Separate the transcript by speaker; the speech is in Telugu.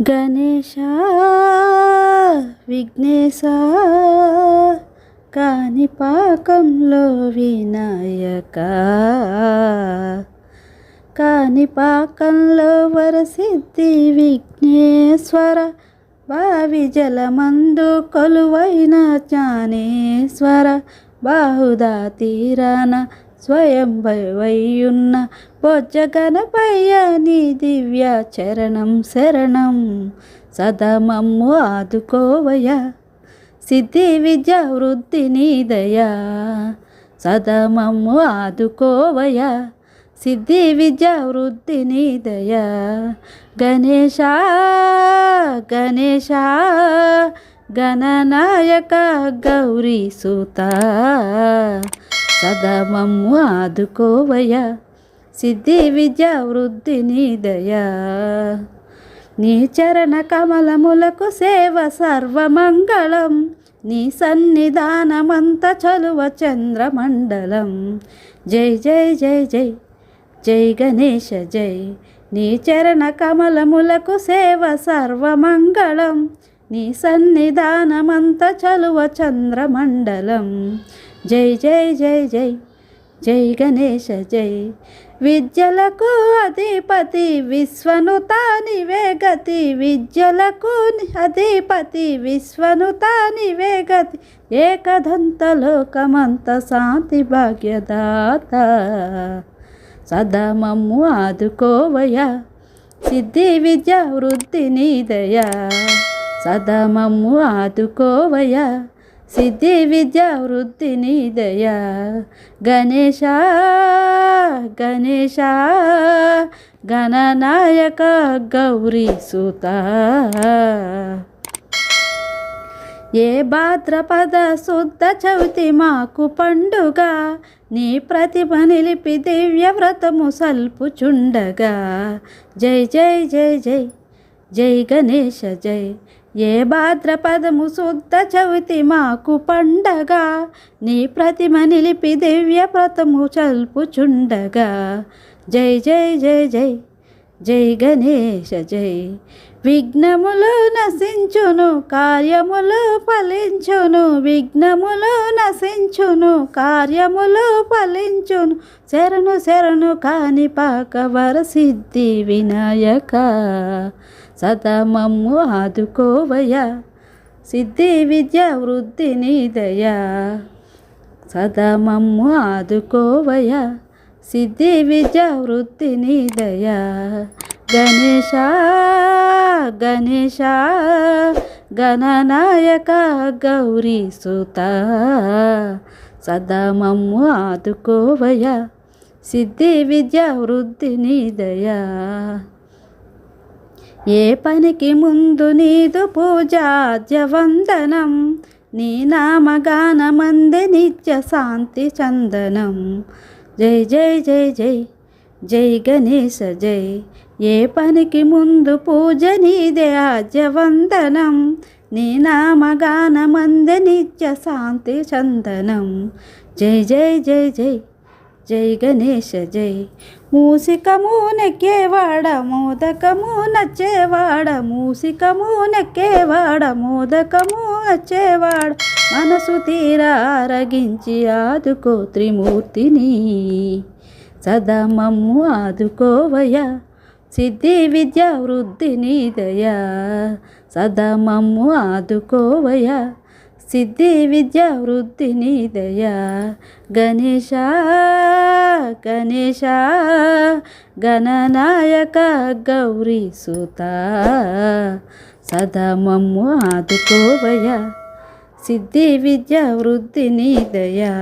Speaker 1: గణేశ విఘ్నేశ కాని పాకంలో వినాయక కాని పాకంలో వరసిద్ధి విఘ్నేశ్వర బావి జలమందు కొలువైన జ్ఞానేశ్వర బాహుదా తీరాన స్వయం వయ్యున్న బొజ్జ గణపయ్య నీ దివ్య చరణం శరణం. సదమమ్ము ఆదుకోవయ సిద్ధి విద్య వృద్ధి నీదయా సదమమ్ము ఆదుకోవయ సిద్ధి విద్య వృద్ధి నీదయా గణేశ గణేశ గణనాయక గౌరీ సుత. సదమమ్ము ఆదుకోవయ సిద్ధి విద్య వృద్ధి నీదయా నీ చరణ కమలములకు సేవ సర్వమంగళం. నీ సన్నిధానమంత చలువ చంద్రమండలం. జై జై జై జై జై గణేశ జై. నీ చరణ కమలములకు సేవ సర్వమంగళం. నీ సన్నిధానమంత చలువ చంద్రమండలం. జై జై జై జై. జై గణేశ జై. విద్యలకు అధిపతి విశ్వను తానివే గతి విద్యలకు అధిపతి విశ్వను తానివే గతి ఏకదంత లోకమంత శాంతి భాగ్యదాత. సదమమ్ము ఆదుకోవయ సిద్ధి విద్య వృద్ధి నీదయా సదమమ్ము ఆదుకోవయ సిద్ధి విద్య వృద్ధి నీదయా గణేశ గణేశ గణనాయక గౌరీ సుత. ఏ భాద్రపద శుద్ధ చవితి మాకు పండుగ నీ ప్రతిభ నిలిపి దివ్య వ్రతము సల్పుచుండగా. జై జై జై జై జై గణేశ జై. ఏ భాద్రపదము శుద్ధ చవితి మాకు పండగ నీ ప్రతిమ నిలిపి దివ్య వ్రతము చల్పుచుండగా. జై జై జై జై జై గణేశ జై. విఘ్నములు నశించును కార్యములు ఫలించును విఘ్నములు నశించును కార్యములు ఫలించును. శరణు శరణు కాని పాకవర సిద్ధి వినాయక. సతమమ్ము ఆదుకోవయ సిద్ధి విద్య వృద్ధి నీదయా సదమమ్ము ఆదుకోవయ సిద్ధి విద్య వృద్ధి నీదయా గణేశ గణేశ గణనాయక గౌరీ సుత. సదమమ్ము ఆదుకోవయ సిద్ధి విద్య వృద్ధి నీదయా ఏ పనికి ముందు నీదు పూజాద్య వందనం నీ నామగానమందే నిత్య శాంతి చందనం. జై జై జై జై జై గణేశ జై. ఏ పనికి ముందు పూజ నీదే ఆద్య వందనం నీ నామగానమంది నిత్య శాంతి చందనం. జై జై జై జై జై గణేశ జై. మూసికము నెక్కేవాడ మోదకము నచ్చేవాడ మూసికము నెక్కేవాడ మోదకము నచ్చేవాడ మనసు తీరా ఆరగించి ఆదుకో త్రిమూర్తిని. సదమమ్ము ఆదుకోవయ సిద్ధి విద్య వృద్ధి నీదయా సదమమ్ము ఆదుకోవయ సిద్ధి విద్య వృద్ధి నీదయా గణేశ గణేశ గణనాయక గౌరీ సుత. సదమమ్ము ఆదుకోవయ సిద్ధి విద్య వృద్ధి నీదయా